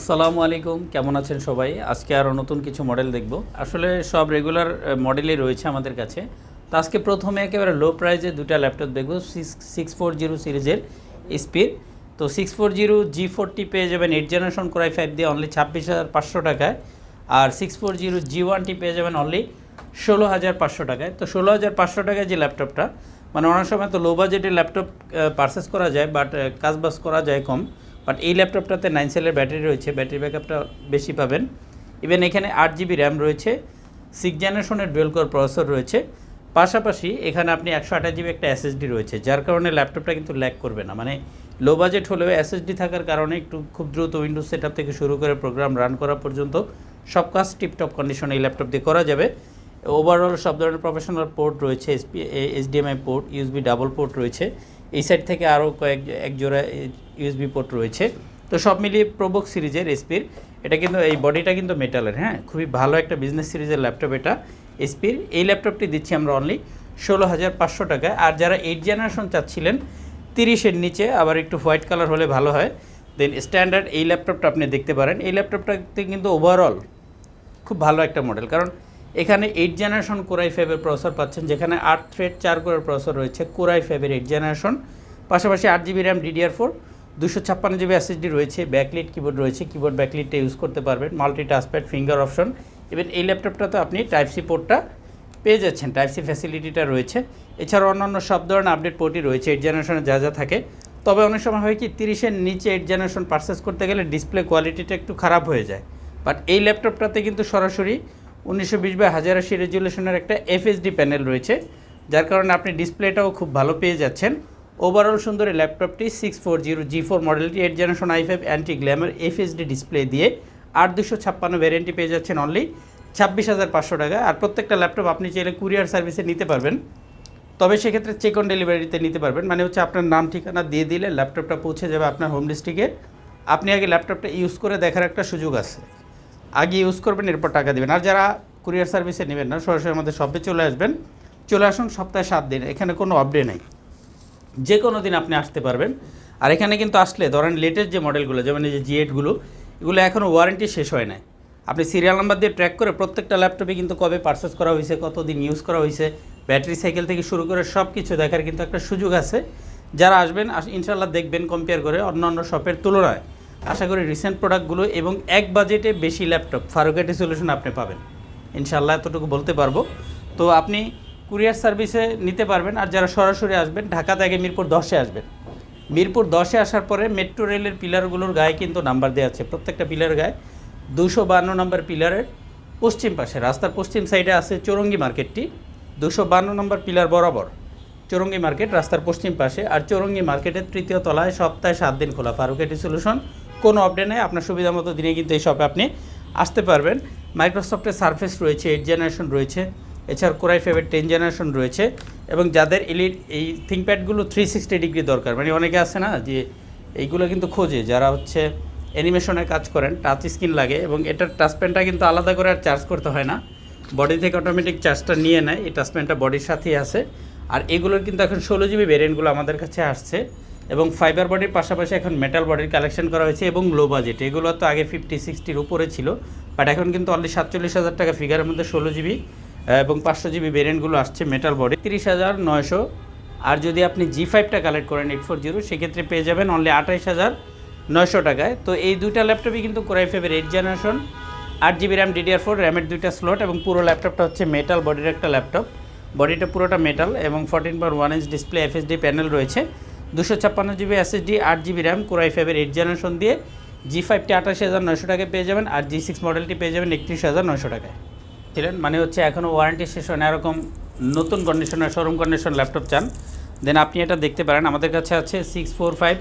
আসসালামু আলাইকুম, কেমন আছেন সবাই? আজকে আরও নতুন কিছু মডেল দেখব। আসলে সব রেগুলার মডেলই রয়েছে আমাদের কাছে। তো আজকে প্রথমে একেবারে লো প্রাইজে দুটা ল্যাপটপ দেখব সিক্স ফোর জিরো সিরিজের স্পিড তো six four zero G forty পেয়ে যাবেন eight generation core i five দিয়ে অনলি ছাব্বিশ হাজার পাঁচশো টাকায়। আর সিক্স ফোর জিরো জি ওয়ানটি পেয়ে যাবেন অনলি ষোলো হাজার পাঁচশো টাকায়। তো ষোলো হাজার পাঁচশো টাকায় যে ল্যাপটপটা মানে অনেক সময় তো লো বাজেটের ল্যাপটপ পারচেস করা যায় বাট কাজ বাজ করা যায় কম। বাট এই ল্যাপটপটাতে নাইন সেলের ব্যাটারি রয়েছে, ব্যাটারি ব্যাকআপটা বেশি পাবেন। ইভেন এখানে আট জিবি র্যাম রয়েছে সিক্স জেনারেশনের ডুয়েল কোর প্রসেসর রয়েছে। পাশাপাশি এখানে আপনি একশো আঠাশ জিবি একটা এসএসডি রয়েছে, যার কারণে ল্যাপটপটা কিন্তু ল্যাক করবে না। মানে লো বাজেট হলেও এসএসডি থাকার কারণে একটু খুব দ্রুত উইন্ডোজ সেট থেকে শুরু করে প্রোগ্রাম রান করা পর্যন্ত সব কাজ টিপটপ কন্ডিশনে এই ল্যাপটপ দিয়ে করা যাবে। ওভারঅল সব ধরনের প্রফেশনাল পোর্ট রয়েছে SP HDMI port USB double port রয়েছে। এই সাইড থেকে আরও কয়েক, এক জোড়া ইউএসবি পোর্ট রয়েছে। তো সব মিলিয়ে প্রোবক সিরিজের এসপির এটা কিন্তু, এই বডিটা কিন্তু মেটালের হ্যাঁ? খুবই ভালো একটা বিজনেস সিরিজের ল্যাপটপ এটা এসপির এই ল্যাপটপটি দিচ্ছি আমরা অনলি ষোলো হাজার পাঁচশো টাকায় আর যারা এইট জেনারেশন চাচ্ছিলেন, তিরিশের নিচে, আবার একটু হোয়াইট কালার হলে ভালো হয়। দেন স্ট্যান্ডার্ড এই ল্যাপটপটা আপনি দেখতে পারেন। এই ল্যাপটপটাতে কিন্তু ওভারঅল খুব ভালো একটা মডেল কারণ এখানে এইট জেনারেশন কোরাই ফাইভের প্রসেসর পাচ্ছেন, যেখানে আট থ্রেড চার কোরের প্রসেসর রয়েছে কোরাই ফাইভের এইট জেনারেশন পাশাপাশি আট জিবি র্যাম ডিডিআর ফোর দুশো ছাপ্পান্ন জিবি এসএসডি রয়েছে ব্যাকলিট কিবোর্ড রয়েছে কিবোর্ড ব্যাকলিটটা ইউজ করতে পারবেন multi touchpad finger option even এই ল্যাপটপটাতে আপনি টাইপ সি পোর্টটা পেয়ে যাচ্ছেন টাইপ সি ফ্যাসিলিটিটা রয়েছে। এছাড়াও অন্যান্য সব ধরনের আপডেট পোর্টই রয়েছে এইট জেনারেশনে যা যা থাকে। তবে অনেক সময় হয় কি, তিরিশের নিচে এইট জেনারেশন পারচেস করতে গেলে ডিসপ্লে কোয়ালিটিটা একটু খারাপ হয়ে যায়। বাট এই ল্যাপটপটাতে কিন্তু সরাসরি উনিশশো বিশ বাই হাজার আশি রেজুলেশনের একটা এফএসডি প্যানেল রয়েছে, যার কারণে আপনি ডিসপ্লেটাও খুব ভালো পেয়ে যাচ্ছেন। ওভারঅল সুন্দর এই ল্যাপটপটি six four zero G four মডেলটি eight generation I five anti glamour FHD display দিয়ে আট দুশো ছাপ্পান্ন ভ্যারিয়েন্টটি পেয়ে যাচ্ছেন অনলি ছাব্বিশ হাজার পাঁচশো টাকা। আর প্রত্যেকটা ল্যাপটপ আপনি চাইলে কুরিয়ার সার্ভিসে নিতে পারবেন। তবে সেক্ষেত্রে চেক অন ডেলিভারিতে নিতে পারবেন মানে হচ্ছে আপনার নাম, ঠিকানা দিয়ে দিলে ল্যাপটপটা পৌঁছে যাবে আপনার হোম ডিস্ট্রিক্টে আপনি আগে ল্যাপটপটা ইউজ করে দেখার একটা সুযোগ আছে। আগে ইউজ করবেন, এরপর টাকা দেবেন। আর যারা কুরিয়ার সার্ভিসে নেবেন না, সরাসরি আমাদের শপে চলে আসবেন। চলে আসুন সপ্তাহে সাত দিন, এখানে কোনো আপডেট নেই। যে কোনো দিন আপনি আসতে পারবেন। আর এখানে কিন্তু আসলে ধরেন লেটেস্ট যে মডেলগুলো যেমন এই যে জি এইটগুলো এগুলো এখনও ওয়ারেন্টি শেষ হয় নাই। আপনি সিরিয়াল নাম্বার দিয়ে ট্র্যাক করে প্রত্যেকটা ল্যাপটপে কিন্তু কবে পারচেস করা হয়েছে, কতদিন ইউজ করা হয়েছে ব্যাটারি সাইকেল থেকে শুরু করে সব কিছু দেখার কিন্তু একটা সুযোগ আছে। যারা আসবেন, আস- ইনশাল্লাহ দেখবেন কম্পেয়ার করে অন্য অন্য শপের তুলনায়। আশা করি রিসেন্ট প্রোডাক্টগুলো এবং এক বাজেটে বেশি ল্যাপটপ ফারুকেটি সলিউশন আপনি পাবেন। ইনশাল্লাহ এতটুকু বলতে পারব। তো আপনি কুরিয়ার সার্ভিসে নিতে পারবেন আর যারা সরাসরি আসবেন, ঢাকা থেকে মিরপুর দশে আসবেন। মিরপুর দশে আসার পরে মেট্রো রেলের পিলারগুলোর গায়ে কিন্তু নাম্বার দেওয়া আছে। প্রত্যেকটা পিলার গায়ে দুশো বান্ন নম্বর পিলারের পশ্চিম পাশে, রাস্তার পশ্চিম সাইডে আছে চৌরঙ্গি মার্কেটটি। দুশো বান্ন নম্বর পিলার বরাবর চৌরঙ্গি মার্কেট, রাস্তার পশ্চিম পাশে। আর চৌরঙ্গি মার্কেটের তৃতীয় তলায় সপ্তাহে সাত দিন খোলা। ফারুকেটি সলিউশন কোনো আপডেট নেই, আপনার সুবিধা মতো দিনে কিন্তু এই শপে আপনি আসতে পারবেন। মাইক্রোসফটের সার্ফেস রয়েছে এইট জেনারেশন রয়েছে, এছাড়া কোরাই ফাইভের টেন জেনারেশন রয়েছে, এবং যাদের এলিট এই থিঙ্কপ্যাডগুলো থ্রি সিক্সটি ডিগ্রি দরকার। মানে অনেকে আছে না যে এইগুলো কিন্তু খোঁজে, যারা হচ্ছে অ্যানিমেশনের কাজ করেন টাচ স্ক্রিন লাগে, এবং এটার টাচপ্যানটা কিন্তু আলাদা করে আর চার্জ করতে হয় না। বডি থেকে অটোমেটিক চার্জটা নিয়ে নেয়, এই টাচপ্যানটা বডির সাথেই আছে। আর এগুলোর কিন্তু এখন ষোলো জিবি ভ্যারিয়েন্টগুলো আমাদের কাছে আসছে। এবং ফাইবার বডির পাশাপাশি এখন মেটাল বডির কালেকশন করা হয়েছে এবং লো বাজেট এগুলো তো আগে ফিফটি সিক্সটির উপরে ছিল বাট এখন কিন্তু অলরেডি সাতচল্লিশ হাজার টাকা ফিগারের মধ্যে ষোলো জিবি এবং পাঁচশো জিবি ভ্যারিয়েন্টগুলো আসছে মেটাল বডি তিরিশ হাজার নয়শো। আর যদি আপনি জি ফাইভটা কালেক্ট করেন এইট ফোর জিরো সেক্ষেত্রে পেয়ে যাবেন অনলি আঠাইশ হাজার নয়শো টাকায়। তো এই দুইটা ল্যাপটপই কিন্তু কোরাই ফাইভের এইট জেনারেশন আট জিবি র্যাম ডিডিআর ফোর র্যামের দুইটা স্লট এবং পুরো ল্যাপটপটা হচ্ছে মেটাল বডির একটা ল্যাপটপ বডিটা পুরোটা মেটাল এবং fourteen point one inch display FHD panel রয়েছে। দুশো ছাপ্পান্ন জিবি এসএসডি আট জিবি র্যাম কোরাই ফাইভের এইট জেনারেশন দিয়ে জি ফাইভটি আঠাশি হাজার নয়শো টাকায় পেয়ে যাবেন আর জি সিক্স মডেলটি পেয়ে যাবেন একত্রিশ হাজার নয়শো টাকায়। ছিলেন? মানে হচ্ছে এখনও ওয়ারেন্টি শেষ হয় না এরকম নতুন কন্ডিশনের শোরুম কন্ডিশন ল্যাপটপ চান। দেন আপনি এটা দেখতে পারেন আমাদের কাছে আছে six four five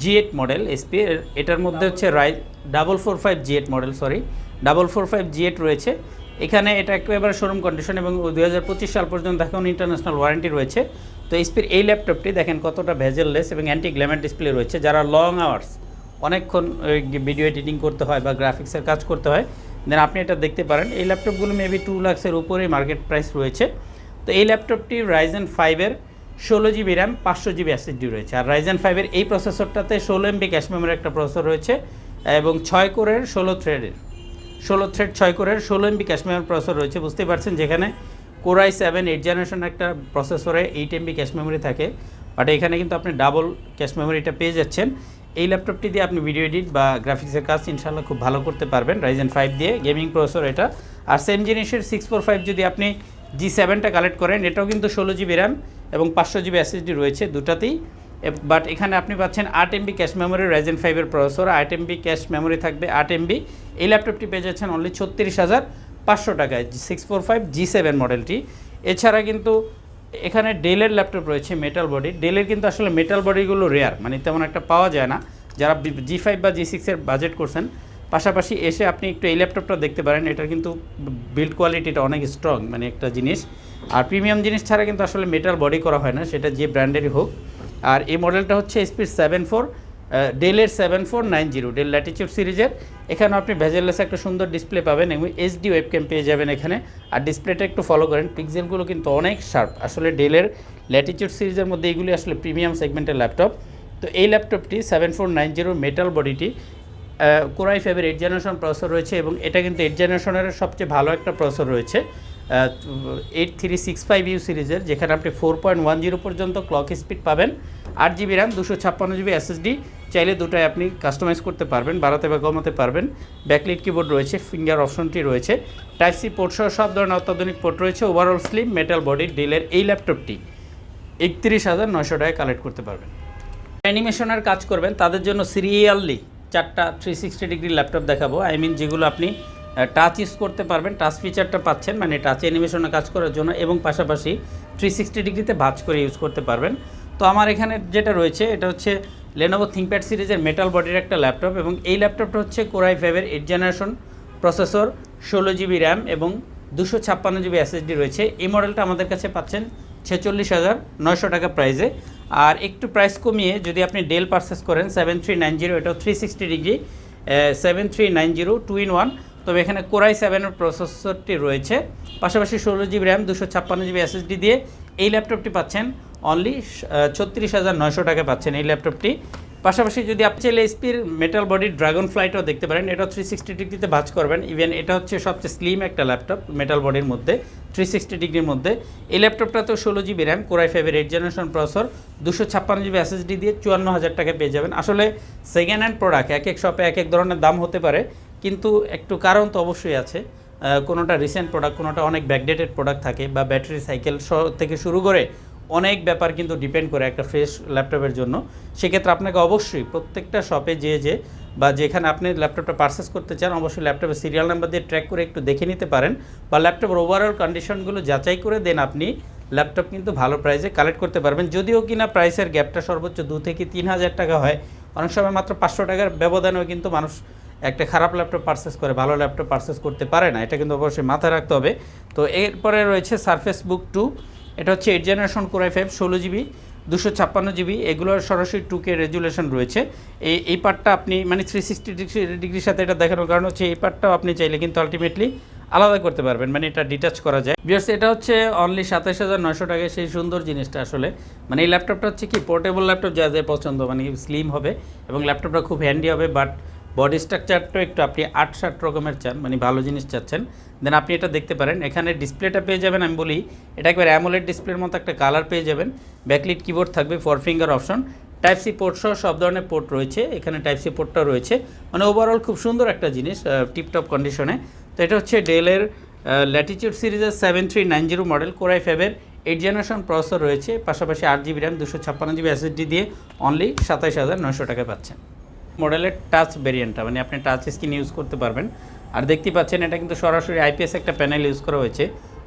G eight model HP এটার মধ্যে হচ্ছে রাই double four five G eight model sorry double four five G eight রয়েছে। এখানে এটা একেবারে শোরুম কন্ডিশন এবং দু হাজার পঁচিশ সাল পর্যন্ত এখন ইন্টারন্যাশনাল ওয়ারেন্টি রয়েছে। তো এসপির এই ল্যাপটপটি দেখেন কতটা ভেজেললেস এবং অ্যান্টি গ্ল্যামার ডিসপ্লে রয়েছে। যারা লং আওয়ার্স অনেকক্ষণ ভিডিও এডিটিং করতে হয় বা গ্রাফিক্সের কাজ করতে হয় দেন আপনি এটা দেখতে পারেন। এই ল্যাপটপগুলো মেবি টু লাক্সের উপরেই মার্কেট প্রাইস রয়েছে। তো এই ল্যাপটপটি রাইজেন ফাইভের ষোলো জিবি র্যাম পাঁচশো জিবি এসএসডি রয়েছে। আর রাইজেন ফাইভের এই প্রসেসরটাতে ষোলো এমবি ক্যাশ মেমোরি একটা প্রসেসর রয়েছে এবং ছয় কোরের ষোলো থ্রেডের ষোলো থ্রেড ছয় কোরের ষোলো এমবি ক্যাশ মেমোরি প্রসেসর রয়েছে, বুঝতেই পারছেন যেখানে কোরাই সেভেন এইট জেনারেশন একটা প্রসেসরে এইট এমবি ক্যাশ মেমোরি থাকে বাট এখানে কিন্তু আপনি ডাবল ক্যাশ মেমোরিটা পেয়ে যাচ্ছেন। এই ল্যাপটপটি দিয়ে আপনি ভিডিও এডিট বা গ্রাফিক্সের কাজ ইনশাল্লাহ খুব ভালো করতে পারবেন রাইজেন ফাইভ দিয়ে গেমিং প্রসেসর এটা। আর সেম জিনিসের সিক্স ফোর ফাইভ যদি আপনি জি সেভেনটা কালেক্ট করেন, এটাও কিন্তু ষোলো জিবি র্যাম এবং পাঁচশো জিবি এসএসডি রয়েছে দুটাতেই। বাট এখানে আপনি পাচ্ছেন আট এমবি ক্যাশ মেমোরি রাইজেন ফাইভের প্রসেসর আট এমবি ক্যাশ মেমোরি থাকবে আট এমবি। এই ল্যাপটপটি পেয়ে যাচ্ছেন অনলি ছত্রিশ হাজার। পাঁচশো টাকায় six four five G seven মডেলটি। এছাড়া কিন্তু এখানে ডেলের ল্যাপটপ রয়েছে মেটাল বডি। ডেলের কিন্তু আসলে মেটাল বডিগুলো রেয়ার মানে তেমন একটা পাওয়া যায় না। যারা জি ফাইভ বা জি সিক্সের বাজেট করছেন, পাশাপাশি এসে আপনি একটু এই ল্যাপটপটা দেখতে পারেন। এটার কিন্তু বিল্ড কোয়ালিটিটা অনেক স্ট্রং মানে একটা জিনিস। আর প্রিমিয়াম জিনিস ছাড়া কিন্তু আসলে মেটাল বডি করা হয় না, সেটা যে ব্র্যান্ডেরই হোক। আর এই মডেলটা হচ্ছে এসপির সেভেন ফোর ডেলের seven four nine zero Dell latitude সিরিজের। এখানে আপনি ভেজেলেস একটা সুন্দর ডিসপ্লে পাবেন এবং এইচডি ওয়েবক্যাম পেয়ে যাবেন এখানে। আর ডিসপ্লেটা একটু ফলো করেন পিক্সেলগুলো কিন্তু অনেক শার্প আসলে ডেলের ল্যাটিচিউড সিরিজের মধ্যে এইগুলি আসলে প্রিমিয়াম সেগমেন্টের ল্যাপটপ তো এই ল্যাপটপটি seven four nine zero metal বডিটি core i ফাইভের এইট জেনারেশন প্রসেসর রয়েছে এবং এটা কিন্তু এইট জেনারেশনের সবচেয়ে ভালো একটা প্রসেসর রয়েছে। Eight three six five U সিরিজের, যেখানে আপনি ফোর পয়েন্ট ওয়ান জিরো পর্যন্ত ক্লক স্পিড পাবেন। আট জিবি র্যাম দুশো ছাপ্পান্ন জিবি এসএসডি চাইলে দুটাই আপনি কাস্টমাইজ করতে পারবেন, বাড়াতে বা কমাতে পারবেন। ব্যাকলিট কিবোর্ড রয়েছে ফিঙ্গার অপশনটি রয়েছে। টাইপ সি পোর্ট সহ সব ধরনের অত্যাধুনিক পোর্ট রয়েছে। ওভারঅল স্লিম মেটাল বডি ডিলের এই ল্যাপটপটি একত্রিশ হাজার নয়শো টাকায় কালেক্ট করতে পারবেন। অ্যানিমেশনের কাজ করবেন, তাদের জন্য সিরিয়ালি চারটা থ্রি সিক্সটি ডিগ্রি ল্যাপটপ দেখাবো। আই মিন যেগুলো আপনি টাচ ইউজ করতে পারবেন টাচ ফিচারটা পাচ্ছেন মানে টাচ অ্যানিমেশনে কাজ করার জন্য এবং পাশাপাশি থ্রি সিক্সটি ডিগ্রিতে ভাজ করে ইউজ করতে পারবেন। তো আমার এখানে যেটা রয়েছে, এটা হচ্ছে লেনোভো থিঙ্কপ্যাড সিরিজের মেটাল বডির একটা ল্যাপটপ এবং এই ল্যাপটপটা হচ্ছে কোরাই ফাইভের এইট জেনারেশন প্রসেসর ষোলো জিবি র্যাম এবং দুশো ছাপ্পান্ন জিবি এসএসডি রয়েছে। এই মডেলটা আমাদের কাছে পাচ্ছেন ছেচল্লিশ হাজার নয়শো টাকা প্রাইসে আর একটু প্রাইস কমিয়ে যদি আপনি ডেল পারচেস করেন সেভেন থ্রি নাইন জিরো এটাও three sixty degree seven three nine zero two in one তবে এখানে কোরাই সেভেনের প্রসেসরটি রয়েছে। পাশাপাশি ষোলো জিবি র্যাম দুশো ছাপ্পান্ন জিবি এসএসডি দিয়ে এই ল্যাপটপটি পাচ্ছেন অনলি ছত্রিশ হাজার নয়শো টাকা পাচ্ছেন এই ল্যাপটপটি। পাশাপাশি যদি আপনি চাইলে এসপির মেটাল বডি ড্রাগন ফ্লাইটও দেখতে পারেন। এটা থ্রি সিক্সটি ডিগ্রিতে ভাজ করবেন। ইভেন এটা হচ্ছে সবচেয়ে স্লিম একটা ল্যাপটপ মেটাল বডির মধ্যে থ্রি সিক্সটি ডিগ্রির মধ্যে। এই ল্যাপটপটা তো ষোলো জিবি র্যাম কোরাই ফাইভের এইট জেনারেশন প্রসেসর দুশো ছাপ্পান্ন জিবি এসএসডি দিয়ে চুয়ান্ন হাজার টাকা পেয়ে যাবেন। আসলে সেকেন্ড হ্যান্ড প্রোডাক্ট এক এক শপে এক এক ধরনের দাম হতে পারে, কিন্তু একটু কারণ তো অবশ্যই আছে। কোনোটা রিসেন্ট প্রোডাক্ট কোনোটা অনেক ব্যাকডেটেড প্রোডাক্ট থাকে বা ব্যাটারি সাইকেল থেকে শুরু করে অনেক ব্যাপার কিন্তু ডিপেন্ড করে একটা ফ্রেশ ল্যাপটপের জন্য। সেক্ষেত্রে আপনাকে অবশ্যই প্রত্যেকটা শপে যে যে বা যেখানে আপনি ল্যাপটপটা পারচেস করতে চান, অবশ্যই ল্যাপটপের সিরিয়াল নাম্বার দিয়ে ট্র্যাক করে একটু দেখে নিতে পারেন বা ল্যাপটপের ওভারঅল কন্ডিশনগুলো যাচাই করে দেন আপনি ল্যাপটপ কিন্তু ভালো প্রাইসে কালেক্ট করতে পারবেন। যদিও কিনা প্রাইসের গ্যাপটা সর্বোচ্চ দু থেকে তিন হাজার টাকা হয়, অনেক সময় মাত্র পাঁচশো টাকার ব্যবধানেও কিন্তু মানুষ একটা খারাপ ল্যাপটপ পারচেস করে, ভালো ল্যাপটপ পারচেস করতে পারে না। এটা কিন্তু অবশ্যই মাথায় রাখতে হবে। তো এরপরে রয়েছে সারফেস বুক টু এটা হচ্ছে eight generation core i five ষোলো জিবি দুশো ছাপ্পান্ন জিবি এগুলোর সরাসরি টু কে রেজুলেশন রয়েছে। এই এই পার্টটা আপনি মানে থ্রি সিক্সটি ডিগ্রির সাথে এটা দেখানোর কারণ হচ্ছে এই পার্টটাও আপনি চাইলে কিন্তু আলটিমেটলি আলাদা করতে পারবেন মানে এটা ডিটাচ করা যায়। বিয়ার্স এটা হচ্ছে অনলি সাতাশ হাজার নয়শো টাকায় সেই সুন্দর জিনিসটা আসলে। মানে এই ল্যাপটপটা হচ্ছে কি পোর্টেবল ল্যাপটপ যা যা পছন্দ মানে স্লিম হবে এবং ল্যাপটপটা খুব হ্যান্ডি হবে বাট বডি স্ট্রাকচারটা একটু আপনি আট ষাট রকমের চান মানে ভালো জিনিস চাচ্ছেন, দেন আপনি এটা দেখতে পারেন। এখানে ডিসপ্লেটা পেয়ে যাবেন, আমি বলি, এটা একবার অ্যামোলেড ডিসপ্লের মতো একটা কালার পেয়ে যাবেন। ব্যাকলিট কিবোর্ড থাকবে for finger option type C port সহ সব ধরনের পোর্ট রয়েছে, এখানে টাইপ সি পোর্টটা রয়েছে। মানে ওভারঅল খুব সুন্দর একটা জিনিস টিপটপ কন্ডিশনে তো এটা হচ্ছে ডেলের ল্যাটিচিউড সিরিজের seven three nine zero model core i ফাইভের এইট জেনারেশন প্রসেসর রয়েছে, পাশাপাশি আট জিবি র্যাম দুশো ছাপ্পান্ন জিবি এসএসডি দিয়ে অনলি সাতাইশ হাজার নয়শো টাকা পাচ্ছেন। মডেলের টাচ ভেরিয়েন্টটা মানে আপনি টাচ স্ক্রিন ইউজ করতে পারবেন। আর দেখতে পাচ্ছেন, এটা কিন্তু সরাসরি আইপিএস একটা প্যানেল ইউজ করা হয়েছে।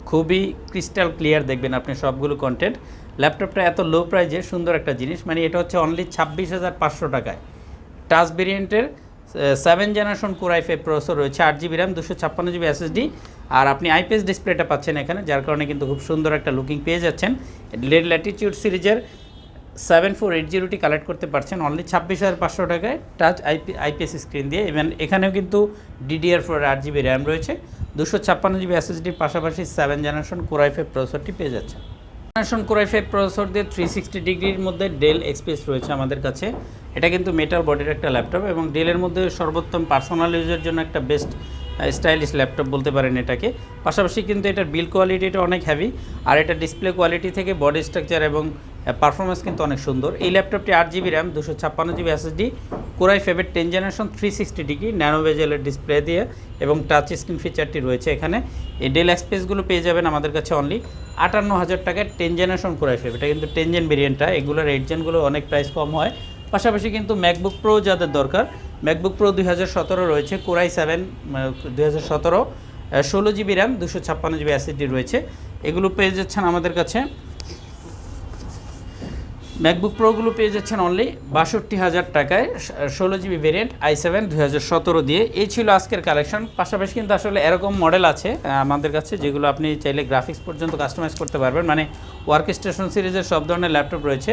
খুবই ক্রিস্টাল ক্লিয়ার দেখবেন আপনি সবগুলো কন্টেন্ট ল্যাপটপটা এত লো প্রাইজে সুন্দর একটা জিনিস মানে এটা হচ্ছে অনলি ছাব্বিশ হাজার পাঁচশো টাকায়। টাচ ভেরিয়েন্টের seven generation core i five processor রয়েছে, আট জিবি র্যাম দুশো ছাপ্পান্ন জিবি এসএসডি আর আপনি আইপিএস ডিসপ্লেটা পাচ্ছেন এখানে, যার কারণে কিন্তু খুব সুন্দর একটা লুকিং পেয়ে যাচ্ছেন। লেড ল্যাটিটিউড সিরিজের সেভেন ফোর এইট জিরোটি কালেক্ট করতে পারছেন। অনলি ছাব্বিশ হাজার পাঁচশো টাকায় টাচ আইপি আইপিএস স্ক্রিন দিয়ে। ইভেন এখানেও কিন্তু ডিডিআর ফোর আট জিবি র্যাম রয়েছে। দুশো ছাপ্পান্ন জিবি এসএসডির পাশাপাশি seven generation core i five প্রসেসরটি পেয়ে যাচ্ছে generation core i five processor দিয়ে থ্রি সিক্সটি ডিগ্রির মধ্যে ডেল এক্সপ্রেস রয়েছে আমাদের কাছে। এটা কিন্তু মেটাল বডির একটা ল্যাপটপ এবং ডেলের মধ্যে সর্বোত্তম পার্সোনাল ইউজের জন্য একটা বেস্ট স্টাইলিশ ল্যাপটপ বলতে পারেন এটাকে। পাশাপাশি কিন্তু এটার বিল কোয়ালিটিটা অনেক হ্যাভি আর এটা ডিসপ্লে কোয়ালিটি থেকে বডি স্ট্রাকচার এবং পারফরমেন্স কিন্তু অনেক সুন্দর। এই ল্যাপটপটি আট জিবি র্যাম দুশো ছাপ্পান্ন GB SSD core i ফেভের ten generation three sixty degree nano বেজেলের display দিয়ে এবং টাচ স্ক্রিন ফিচারটি রয়েছে এখানে। এই ডেল এক্সপ্রেসগুলো পেয়ে যাবেন আমাদের কাছে অনলি আটান্ন হাজার টাকায় টেন জেনারেশন কোরাই ফেভ এটা কিন্তু টেন জেন ভেরিয়েন্টটা এগুলোর এইট জেনগুলো অনেক প্রাইস কম হয়। পাশাপাশি কিন্তু ম্যাকবুক প্রো যাদের দরকার ম্যাকবুক প্রো দুই সতেরো রয়েছে কোরাই সেভেন দুই হাজার সতেরো ষোলো জিবি র্যাম দুশো ছাপ্পান্ন জিবি অ্যাসিডি রয়েছে। এগুলো পেয়ে যাচ্ছেন আমাদের কাছে। ম্যাকবুক প্রোগুলো পেয়ে যাচ্ছেন অনলি বাষট্টি হাজার টাকায় ষোলো জিবি ভেরিয়েন্ট আই সেভেন হাজার সতেরো দিয়ে। এই ছিল আজকের কালেকশন পাশাপাশি কিন্তু আসলে এরকম মডেল আছে আমাদের কাছে, যেগুলো আপনি চাইলে গ্রাফিক্স পর্যন্ত কাস্টমাইজ করতে পারবেন। মানে ওয়ার্ক স্টেশন সিরিজের সব ধরনের ল্যাপটপ রয়েছে।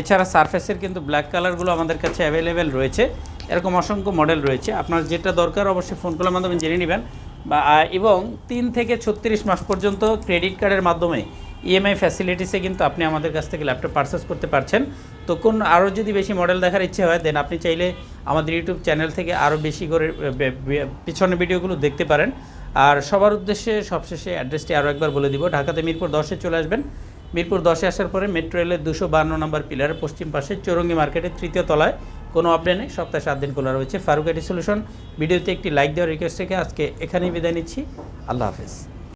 এছাড়া সারফেসের কিন্তু ব্ল্যাক কালারগুলো আমাদের কাছে অ্যাভেলেবেল রয়েছে। এরকম অসংখ্য মডেল রয়েছে। আপনার যেটা দরকার অবশ্যই ফোন কলের মাধ্যমে জেনে নেবেন। বা এবং তিন থেকে ছত্রিশ মাস পর্যন্ত ক্রেডিট কার্ডের মাধ্যমে ইএমআই ফ্যাসিলিটিসে কিন্তু আপনি আমাদের কাছ থেকে ল্যাপটপ পারচেস করতে পারছেন। তো কোন আরও যদি বেশি মডেল দেখার ইচ্ছে হয় দেন আপনি চাইলে আমাদের ইউটিউব চ্যানেল থেকে আরও বেশি করে পিছনে ভিডিওগুলো দেখতে পারেন। আর সবার উদ্দেশ্যে সবশেষে অ্যাড্রেসটি আরও একবার বলে দিব। ঢাকাতে মিরপুর দশে চলে আসবেন। মিরপুর দশে আসার পরে মেট্রো রেলের দুশো বান্ন নম্বর পিলারের পশ্চিম পাশে চৌরঙ্গি মার্কেটের তৃতীয় তলায়। কোনো আপডেট নেই, সপ্তাহে সাত দিন খোলা রয়েছে। ফারুক আইটি সলিউশন ভিডিওতে একটি লাইক দেওয়ার রিকোয়েস্ট থেকে আজকে এখানেই বিদায় নিচ্ছি। আল্লাহ হাফেজ।